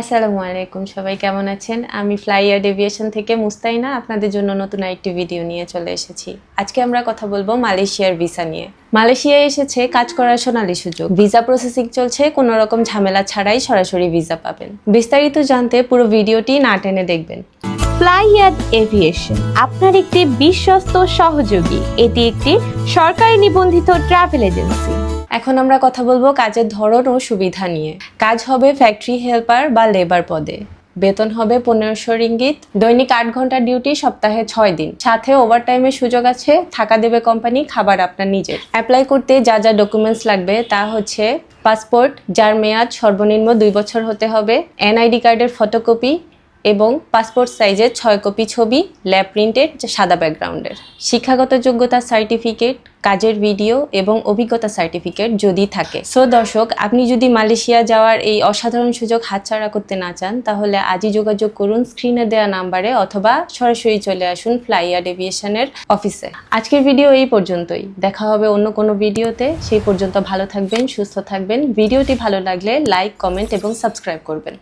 আসসালামু আলাইকুম, সবাই কেমন আছেন? আমি ফ্লাইয়ার ডেভিয়েশন থেকে মুস্তাইনা, আপনাদের জন্য নতুন আরেকটি ভিডিও নিয়ে চলে এসেছি। আজকে আমরা কথা বলব মালয়েশিয়ার ভিসা নিয়ে। মালয়েশিয়ায় এসেছে কাজ করার সোনালী সুযোগ। ভিসা প্রসেসিং চলছে, কোনো রকম ঝামেলা ছাড়াই সরাসরি ভিসা পাবেন। বিস্তারিত জানতে পুরো ভিডিওটি না টেনে দেখবেন। ফ্লাইয়াদ এভিয়েশন আপনার একটি বিশ্বস্ত সহযোগী। এটি একটি সরকারি নিবন্ধিত ট্রাভেল এজেন্সি এখন আমরা কথা বলব কাজের ধরন ও সুবিধা নিয়ে। কাজ হবে ফ্যাক্টরি হেল্পার বা লেবার পদে। বেতন হবে পনেরোশো রিঙ্গিত। দৈনিক আট ঘণ্টা ডিউটি সপ্তাহে ছয় দিন। সাথে ওভারটাইমের সুযোগ আছে। থাকা দেবে কোম্পানি খাবার আপনার নিজের। অ্যাপ্লাই করতে যা যা ডকুমেন্টস লাগবে তা হচ্ছে পাসপোর্ট যার মেয়াদ সর্বনিম্ন দুই বছর হতে হবে এনআইডি কার্ডের ফটোকপি এবং পাসপোর্ট সাইজের ছয় কপি ছবি, ল্যাব প্রিন্টেড সাদা ব্যাকগ্রাউন্ডের। শিক্ষাগত যোগ্যতা সার্টিফিকেট, কাজের ভিডিও এবং অভিজ্ঞতা সার্টিফিকেট যদি থাকে। সো দর্শক, আপনি যদি মালয়েশিয়া যাওয়ার এই অসাধারণ সুযোগ হাতছাড়া করতে না চান, তাহলে আজই যোগাযোগ করুন স্ক্রিনে দেওয়া নাম্বারে অথবা সরাসরি চলে আসুন ফ্লাইয়ার এভিয়েশনের অফিসে। আজকের ভিডিও এই পর্যন্তই। দেখা হবে অন্য কোনো ভিডিওতে। সেই পর্যন্ত ভালো থাকবেন, সুস্থ থাকবেন। ভিডিওটি ভালো লাগলে লাইক, কমেন্ট এবং সাবস্ক্রাইব করবেন।